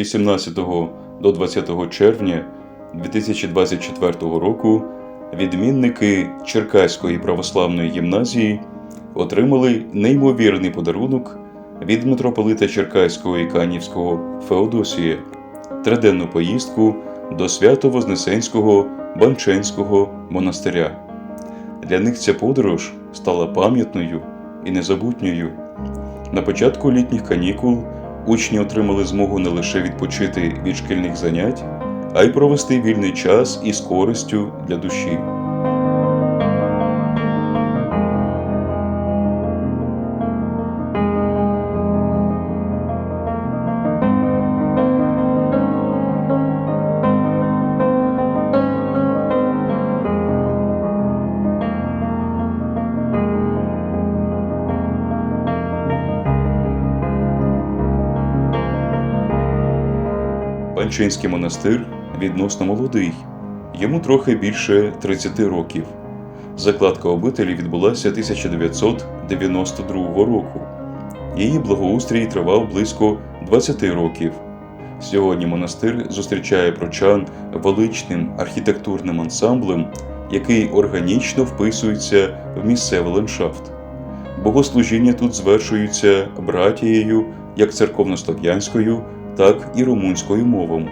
18 до 20 червня 2024 року відмінники Черкаської православної гімназії отримали неймовірний подарунок від митрополита Черкаського і Канівського Феодосія триденну поїздку до Свято-Вознесенського Банченського монастиря. Для них ця подорож стала пам'ятною і незабутньою. На початку літніх канікул учні отримали змогу не лише відпочити від шкільних занять, а й провести вільний час із користю для душі. Панчинський монастир відносно молодий, йому трохи більше 30 років. Закладка обителі відбулася 1992 року. Її благоустрій тривав близько 20 років. Сьогодні монастир зустрічає прочан величним архітектурним ансамблем, який органічно вписується в місцевий ландшафт. Богослужіння тут звершуються братією як церковнослов'янською, так і румунською мовами.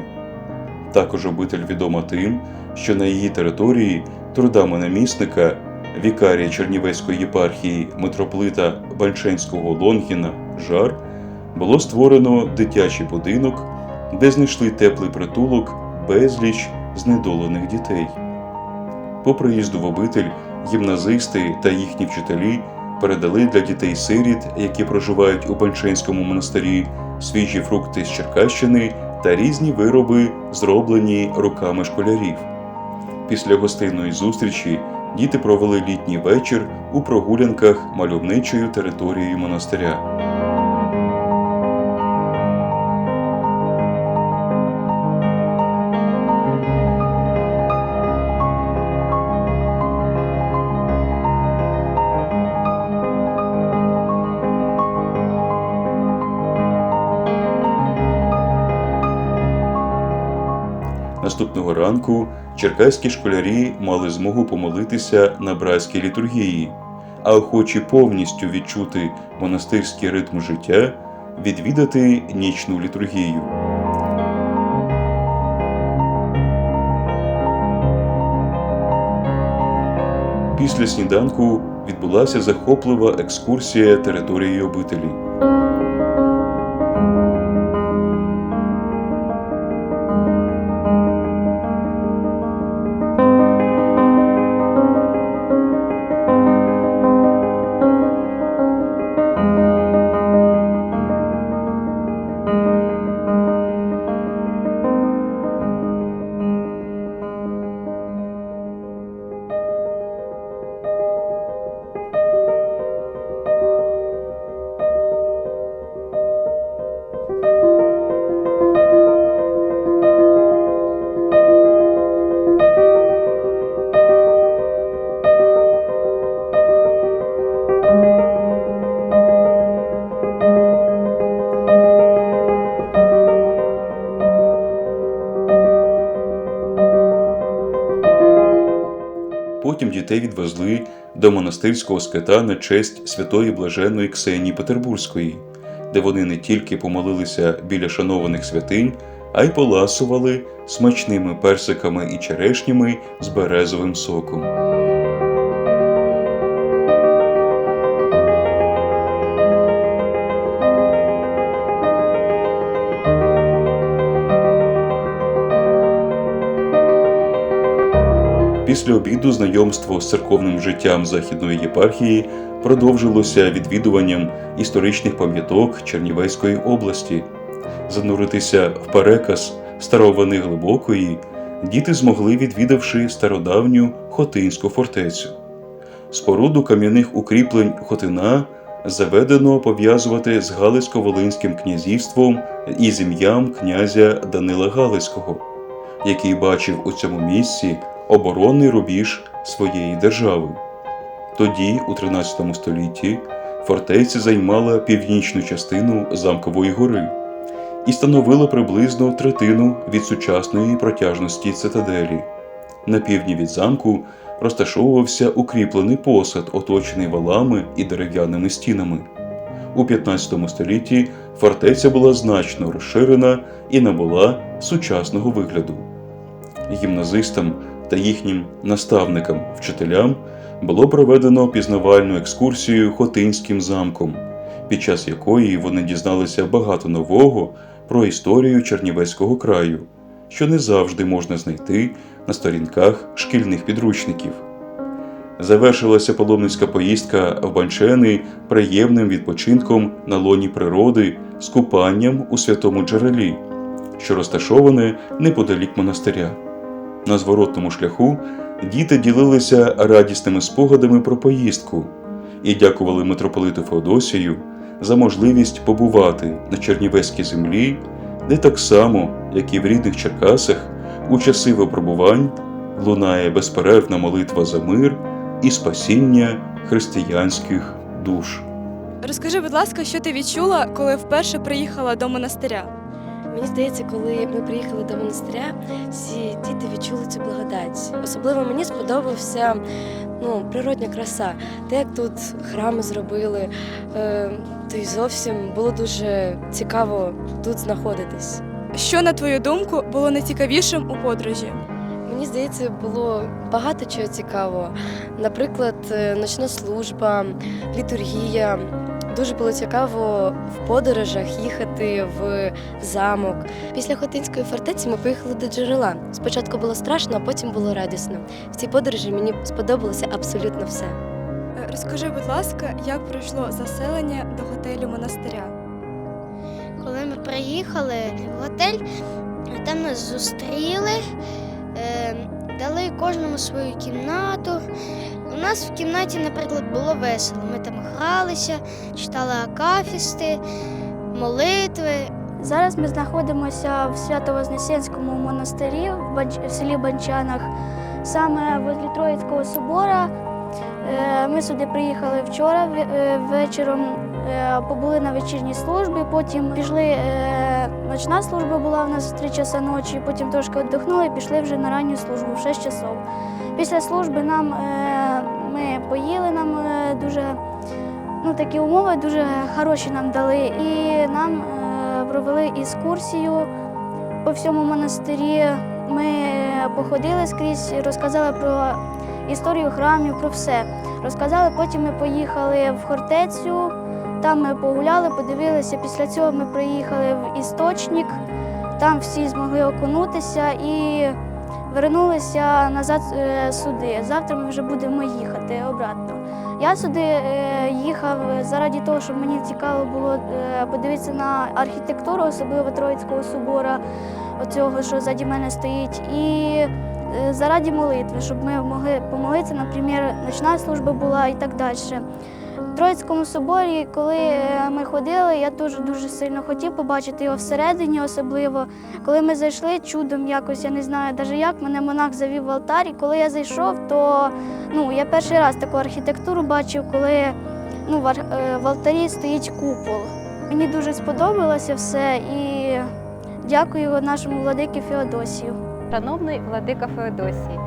Також обитель відома тим, що на її території трудами намісника, вікарія Чернівецької єпархії митрополита Банченського Лонгіна Жар було створено дитячий будинок, де знайшли теплий притулок безліч знедолених дітей. По приїзду в обитель гімназисти та їхні вчителі передали для дітей-сиріт, які проживають у Банченському монастирі, свіжі фрукти з Черкащини та різні вироби, зроблені руками школярів. Після гостинної зустрічі діти провели літній вечір у прогулянках мальовничою територією монастиря. Наступного ранку черкаські школярі мали змогу помолитися на братській літургії, а охочі повністю відчути монастирський ритм життя, відвідати нічну літургію. Після сніданку відбулася захоплива екскурсія території обителі. Потім дітей відвезли до монастирського скита на честь святої блаженної Ксенії Петербурзької, де вони не тільки помолилися біля шанованих святинь, а й поласували смачними персиками і черешнями з березовим соком. Після обіду знайомство з церковним життям Західної єпархії продовжилося відвідуванням історичних пам'яток Чернівецької області. Зануритися в переказ старовини глибокої діти змогли, відвідавши стародавню Хотинську фортецю. Споруду кам'яних укріплень Хотина заведено пов'язувати з Галицько-Волинським князівством і з ім'ям князя Данила Галицького, який бачив у цьому місці оборонний рубіж своєї держави. Тоді, у 13 столітті, фортеця займала північну частину замкової гори, і становило приблизно третину від сучасної протяжності цитаделі. На півдні від замку розташовувався укріплений посад, оточений валами і дерев'яними стінами. У 15 столітті фортеця була значно розширена і набула сучасного вигляду. Гімназистам та їхнім наставникам, вчителям було проведено пізнавальну екскурсію Хотинським замком, під час якої вони дізналися багато нового про історію Чернівецького краю, що не завжди можна знайти на сторінках шкільних підручників. Завершилася паломницька поїздка в Банчени приємним відпочинком на лоні природи з купанням у святому джерелі, що розташоване неподалік монастиря. На зворотному шляху діти ділилися радісними спогадами про поїздку і дякували митрополиту Феодосію за можливість побувати на Чернівецькій землі, де так само, як і в рідних Черкасах, у часи випробувань лунає безперервна молитва за мир і спасіння християнських душ. Розкажи, будь ласка, що ти відчула, коли вперше приїхала до монастиря? Мені здається, коли ми приїхали до монастиря, всі діти відчули цю благодать. Особливо мені сподобався ну, природня краса. Те, як тут храми зробили, е, то й зовсім було дуже цікаво тут знаходитись. Що, на твою думку, було найцікавішим у подорожі? Мені здається, було багато чого цікавого. Наприклад, е, ночна служба, літургія. Дуже було цікаво в подорожах їхати в замок. Після Хотинської фортеці ми поїхали до джерела. Спочатку було страшно, а потім було радісно. В цій подорожі мені сподобалося абсолютно все. Е, Розкажи, будь ласка, як пройшло заселення до готелю монастиря? Коли ми приїхали в готель, там нас зустріли, е, дали кожному свою кімнату. У нас в кімнаті, наприклад, було весело. Ми там гралися, читали акафісти, молитви. Зараз ми знаходимося в Свято-Вознесенському монастирі в, Банч... в селі Банчанах, саме возле Троїцького собора. Е, Ми сюди приїхали вчора е, вечором, е, побули на вечірній службі, потім пішли, ночна служба була у нас в 3 часа ночі, потім трошки віддохнули і пішли вже на ранню службу в 6 часов. Після служби нам поїли, нам е, дуже ну, такі умови дуже хороші нам дали. І нам е, провели екскурсію по всьому монастирі. Ми походили скрізь, розказали про історію храмів, про все. Розказали, потім ми поїхали в Хортецю, там ми погуляли, подивилися. Після цього ми приїхали в істочник, там всі змогли окунутися і вернулися назад е, сюди. Завтра ми вже будемо їхати обратно. Я сюди е, їхав заради того, щоб мені цікаво було е, подивитися на архітектуру, особливо Троїцького собора, оцього, що заді мене стоїть, і заради молитви, щоб ми могли помолитися, наприклад, ночна служба була і так далі. Троїцькому соборі, коли е, ми ходили, я дуже дуже сильно хотів побачити його всередині, особливо. Коли ми зайшли чудом якось, я не знаю навіть як, мене монах завів в алтар, і коли я зайшов, то ну, я перший раз таку архітектуру бачив, коли ну, в, е, алтарі стоїть купол. Мені дуже сподобалося все і дякую нашому владикі Феодосію. Шановний владика Феодосій,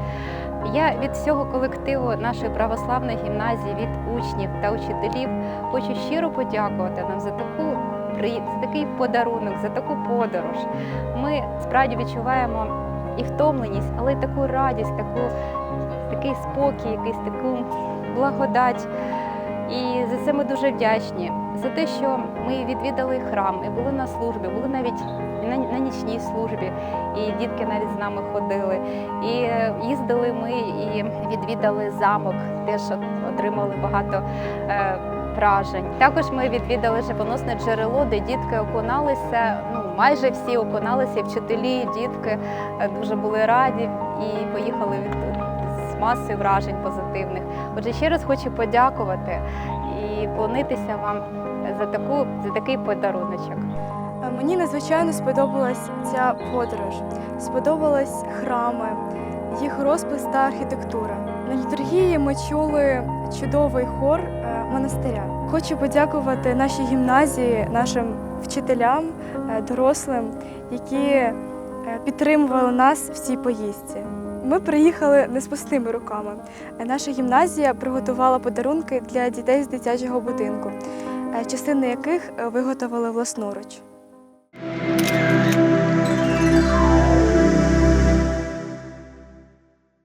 я від всього колективу нашої православної гімназії, від учнів та учителів хочу щиро подякувати нам за таку за такий подарунок, за таку подорож. Ми справді відчуваємо і втомленість, але й таку радість, таку, такий спокій, якийсь таку благодать. І за це ми дуже вдячні. За те, що ми відвідали храм, і були на службі, були навіть на, на нічній службі, і дітки навіть з нами ходили. І е, їздили ми і відвідали замок, теж отримали багато е, вражень. Також ми відвідали живоносне джерело, де дітки окуналися. Ну майже всі окуналися, і вчителі, і дітки е, дуже були раді і поїхали від з масою вражень позитивних. Отже, ще раз хочу подякувати і вклонитися вам за таку за такий подаруночок. Е, Мені надзвичайно сподобалась ця подорож. Сподобались храми, їх розпис та архітектура. На літургії ми чули чудовий хор е, монастиря. Хочу подякувати нашій гімназії, нашим вчителям, е, дорослим, які підтримували нас в цій поїздці. Ми приїхали не з пустими руками. Наша гімназія приготувала подарунки для дітей з дитячого будинку, частини яких виготовили власноруч.